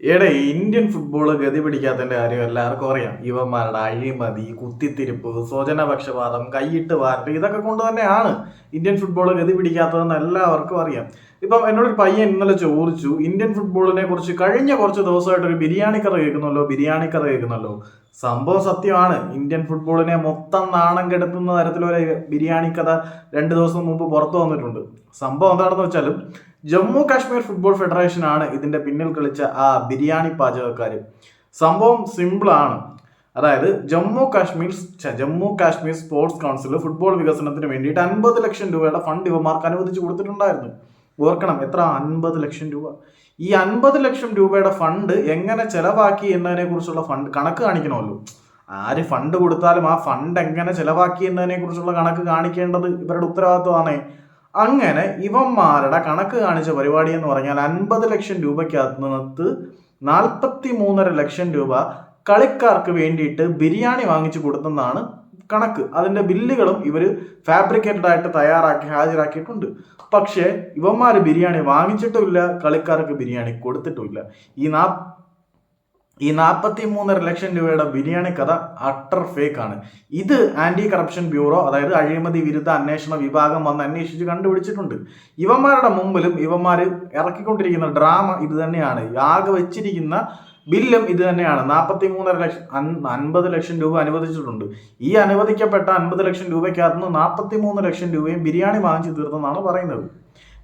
എടെ Indian football ഗതി പിടിക്കാത്തതിന്റെ കാര്യം എല്ലാവർക്കും അറിയാം. ഇവന്മാരുടെ അഴിമതി കുത്തിത്തിരിപ്പ് സ്വജനപക്ഷപാതം കൈയിട്ട് വാർപ്പ് ഇതൊക്കെ കൊണ്ട് തന്നെയാണ് ഇന്ത്യൻ ഫുട്ബോൾ ഗതി പിടിക്കാത്തതെന്ന് എല്ലാവർക്കും അറിയാം. ഇപ്പം എന്നോടൊരു പയ്യൻ ഇന്നലെ ചോദിച്ചു ഇന്ത്യൻ ഫുട്ബോളിനെ കുറിച്ച് കഴിഞ്ഞ കുറച്ച് ദിവസമായിട്ട് ഒരു ബിരിയാണി കഥ കേൾക്കുന്നല്ലോ ബിരിയാണി കഥ കേൾക്കുന്നല്ലോ? സംഭവം സത്യമാണ്. ഇന്ത്യൻ ഫുട്ബോളിനെ മൊത്തം നാണം കെടുത്തുന്ന തരത്തിലൊരു ബിരിയാണി കഥ രണ്ട് ദിവസം മുമ്പ് പുറത്തു വന്നിട്ടുണ്ട്. സംഭവം എന്താണെന്ന് വെച്ചാലും ജമ്മു കാശ്മീർ ഫുട്ബോൾ ഫെഡറേഷൻ ആണ് ഇതിന്റെ പിന്നിൽ കളിച്ച ആ ബിരിയാണി പാചകക്കാർ സംഭവം സിമ്പിൾ ആണ്. അതായത് Jammu Kashmir Jammu Kashmir sports council football വികസനത്തിന് വേണ്ടിയിട്ട് അൻപത് ലക്ഷം രൂപയുടെ ഫണ്ട് ഇവമാർക്ക് അനുവദിച്ചു കൊടുത്തിട്ടുണ്ടായിരുന്നു. ഓർക്കണം എത്ര? അൻപത് ലക്ഷം രൂപ. ഈ അൻപത് ലക്ഷം രൂപയുടെ ഫണ്ട് എങ്ങനെ ചെലവാക്കി എന്നതിനെ കുറിച്ചുള്ള ഫണ്ട് കണക്ക് കാണിക്കണമല്ലോ. ആര് ഫണ്ട് കൊടുത്താലും ആ ഫണ്ട് എങ്ങനെ ചെലവാക്കി എന്നതിനെ കുറിച്ചുള്ള കണക്ക് കാണിക്കേണ്ടത് ഇവരുടെ ഉത്തരവാദിത്വമാണ്. അങ്ങനെ ഇവന്മാരുടെ കണക്ക് കാണിച്ച പരിപാടി എന്ന് പറഞ്ഞാൽ അൻപത് ലക്ഷം രൂപയ്ക്കകത്ത് നാൽപ്പത്തി മൂന്നര ലക്ഷം രൂപ കളിക്കാർക്ക് വേണ്ടിയിട്ട് ബിരിയാണി വാങ്ങിച്ചു കൊടുത്തെന്നാണ് കണക്ക്. അതിന്റെ ബില്ലുകളും ഇവർ ഫാബ്രിക്കേറ്റഡ് ആയിട്ട് തയ്യാറാക്കി ഹാജരാക്കിയിട്ടുണ്ട്. പക്ഷേ ഇവന്മാർ ബിരിയാണി വാങ്ങിച്ചിട്ടുമില്ല കളിക്കാർക്ക് ബിരിയാണി കൊടുത്തിട്ടുമില്ല. ഈ നാ ഈ നാൽപ്പത്തി മൂന്നര ലക്ഷം രൂപയുടെ ബിരിയാണി കഥ അട്ടർ ഫേക്ക് ആണ്. ഇത് ആന്റി കറപ്ഷൻ ബ്യൂറോ അതായത് അഴിമതി വിരുദ്ധ അന്വേഷണ വിഭാഗം വന്ന് അന്വേഷിച്ച് കണ്ടുപിടിച്ചിട്ടുണ്ട്. ഇവന്മാരുടെ മുമ്പിലും ഇവന്മാർ ഇറക്കിക്കൊണ്ടിരിക്കുന്ന ഡ്രാമ ഇത് തന്നെയാണ്. ആകെ വെച്ചിരിക്കുന്ന ബില്ലും ഇത് തന്നെയാണ്. നാൽപ്പത്തി മൂന്നര ലക്ഷം അൻപത് ലക്ഷം രൂപ അനുവദിച്ചിട്ടുണ്ട്. ഈ അനുവദിക്കപ്പെട്ട അൻപത് ലക്ഷം രൂപയ്ക്കകത്ത് നിന്ന് നാൽപ്പത്തി മൂന്ന് ലക്ഷം രൂപയും ബിരിയാണി വാങ്ങിച്ചു തീർന്നെന്നാണ് പറയുന്നത്.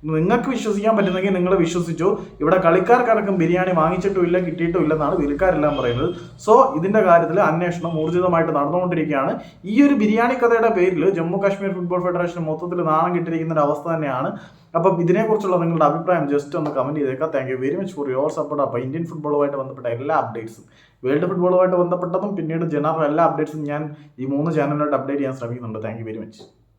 നിങ്ങൾക്ക് വിശ്വസിക്കാൻ പറ്റുന്നെങ്കിൽ നിങ്ങൾ വിശ്വസിച്ചു. ഇവിടെ കളിക്കാർക്കാർക്കും ബിരിയാണി വാങ്ങിച്ചിട്ടും ഇല്ല കിട്ടിയിട്ടും ഇല്ലെന്നാണ് വിൽക്കാരെല്ലാം പറയുന്നത്. സോ ഇതിന്റെ കാര്യത്തിൽ അന്വേഷണം ഊർജിതമായിട്ട് നടന്നുകൊണ്ടിരിക്കുകയാണ്. ഈ ഒരു ബിരിയാണി കഥയുടെ പേരിൽ ജമ്മു കാശ്മീർ ഫുട്ബോൾ ഫെഡറേഷൻ മൊത്തത്തിൽ നാണം കിട്ടിയിരിക്കുന്ന ഒരു അവസ്ഥ തന്നെയാണ്. അപ്പം ഇതിനെക്കുറിച്ചുള്ള നിങ്ങളുടെ അഭിപ്രായം ജസ്റ്റ് ഒന്ന് കമന്റ് ചെയ്തേക്കാം. Thank you very much for your support അപ്പോൾ ഇന്ത്യൻ ഫുട്ബോളുമായിട്ട് ബന്ധപ്പെട്ട എല്ലാ അപ്ഡേറ്റ്സും വേൾഡ് ഫുട്ബോളുമായിട്ട് ബന്ധപ്പെട്ടതും പിന്നീട് ജനറൽ എല്ലാ അപ്ഡേറ്റ്സും ഞാൻ ഈ മൂന്ന് ചാനലിലോട്ട് അപ്ഡേറ്റ് ചെയ്യാൻ ശ്രമിക്കുന്നുണ്ട്. Thank you very much